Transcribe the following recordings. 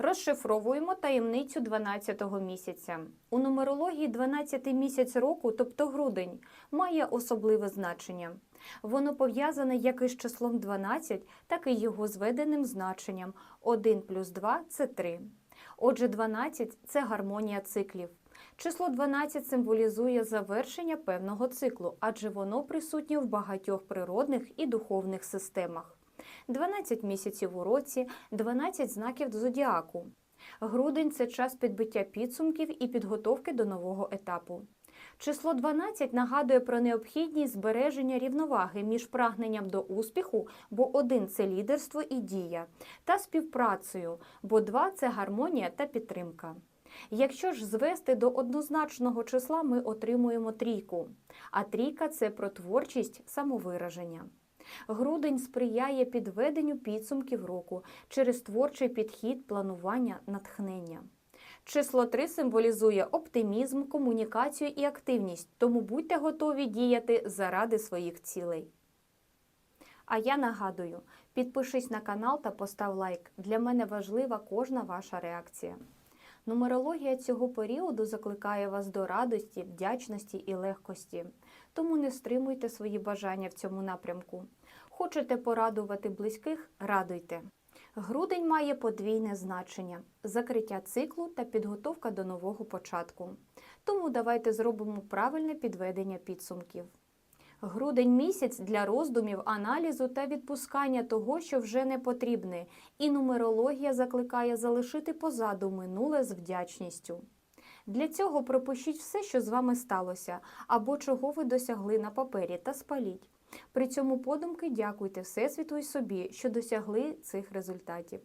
Розшифровуємо таємницю 12-го місяця. У нумерології 12-й місяць року, тобто грудень, має особливе значення. Воно пов'язане як із числом 12, так і його зведеним значенням 1 плюс 2 – це 3. Отже, 12 – це гармонія циклів. Число 12 символізує завершення певного циклу, адже воно присутнє в багатьох природних і духовних системах. 12 місяців у році, 12 знаків зодіаку. Грудень це час підбиття підсумків і підготовки до нового етапу. Число 12 нагадує про необхідність збереження рівноваги між прагненням до успіху, бо один це лідерство і дія, та співпрацею, бо два це гармонія та підтримка. Якщо ж звести до однозначного числа, ми отримуємо трійку, а трійка це про творчість самовираження. Грудень сприяє підведенню підсумків року через творчий підхід, планування, натхнення. Число 3 символізує оптимізм, комунікацію і активність, тому будьте готові діяти заради своїх цілей. А я нагадую, підпишись на канал та постав лайк. Для мене важлива кожна ваша реакція. Нумерологія цього періоду закликає вас до радості, вдячності і легкості, тому не стримуйте свої бажання в цьому напрямку. Хочете порадувати близьких радуйте. Грудень має подвійне значення закриття циклу та підготовка до нового початку. Тому давайте зробимо правильне підведення підсумків. Грудень місяць для роздумів, аналізу та відпускання того, що вже не потрібне, і нумерологія закликає залишити позаду минуле з вдячністю. Для цього пропишіть все, що з вами сталося, або чого ви досягли на папері, та спаліть. При цьому подумки дякуйте Всесвіту і собі, що досягли цих результатів.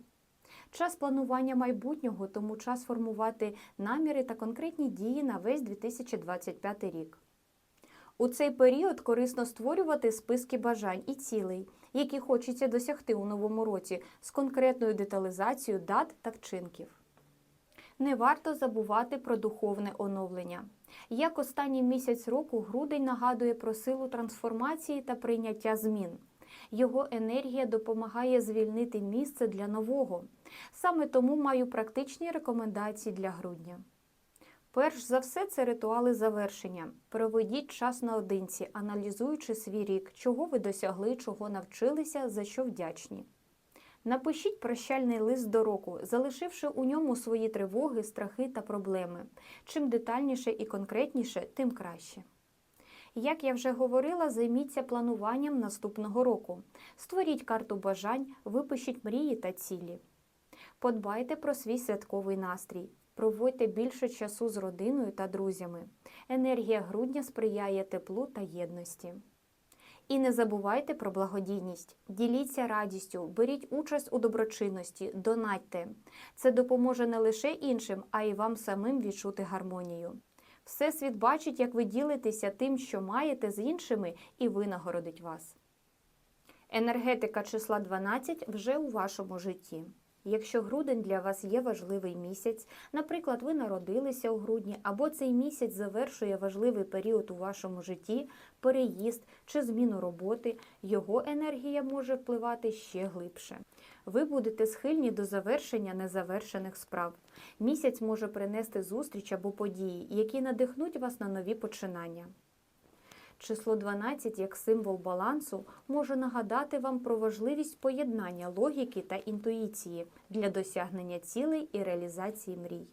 Час планування майбутнього, тому час формувати наміри та конкретні дії на весь 2025 рік. У цей період корисно створювати списки бажань і цілей, які хочеться досягти у новому році з конкретною деталізацією дат та вчинків. Не варто забувати про духовне оновлення. Як останній місяць року грудень нагадує про силу трансформації та прийняття змін. Його енергія допомагає звільнити місце для нового. Саме тому маю практичні рекомендації для грудня. Перш за все, це ритуали завершення. Проведіть час наодинці, аналізуючи свій рік, чого ви досягли, чого навчилися, за що вдячні. Напишіть прощальний лист до року, залишивши у ньому свої тривоги, страхи та проблеми. Чим детальніше і конкретніше, тим краще. Як я вже говорила, займіться плануванням наступного року. Створіть карту бажань, випишіть мрії та цілі. Подбайте про свій святковий настрій. Проводьте більше часу з родиною та друзями. Енергія грудня сприяє теплу та єдності. І не забувайте про благодійність. Діліться радістю, беріть участь у доброчинності, донатьте. Це допоможе не лише іншим, а й вам самим відчути гармонію. Всесвіт бачить, як ви ділитеся тим, що маєте з іншими, і винагородить вас. Енергетика числа 12 вже у вашому житті. Якщо грудень для вас є важливий місяць, наприклад, ви народилися у грудні, або цей місяць завершує важливий період у вашому житті, переїзд чи зміну роботи, його енергія може впливати ще глибше. Ви будете схильні до завершення незавершених справ. Місяць може принести зустріч або події, які надихнуть вас на нові починання. Число 12 як символ балансу може нагадати вам про важливість поєднання логіки та інтуїції для досягнення цілей і реалізації мрій.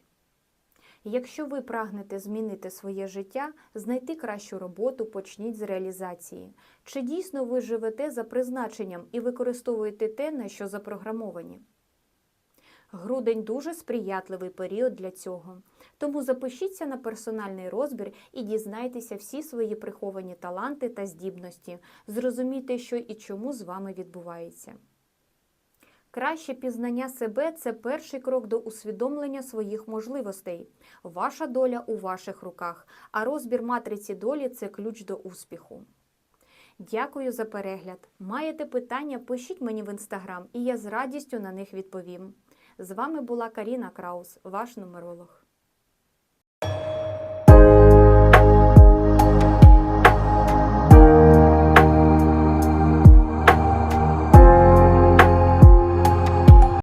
Якщо ви прагнете змінити своє життя, знайти кращу роботу, почніть з реалізації. Чи дійсно ви живете за призначенням і використовуєте те, на що запрограмовані? Грудень дуже сприятливий період для цього. Тому запишіться на персональний розбір і дізнайтеся всі свої приховані таланти та здібності, зрозумійте, що і чому з вами відбувається. Краще пізнання себе це перший крок до усвідомлення своїх можливостей. Ваша доля у ваших руках, а розбір матриці долі це ключ до успіху. Дякую за перегляд. Маєте питання, пишіть мені в інстаграм, і я з радістю на них відповім. З вами була Каріна Краус, ваш нумеролог.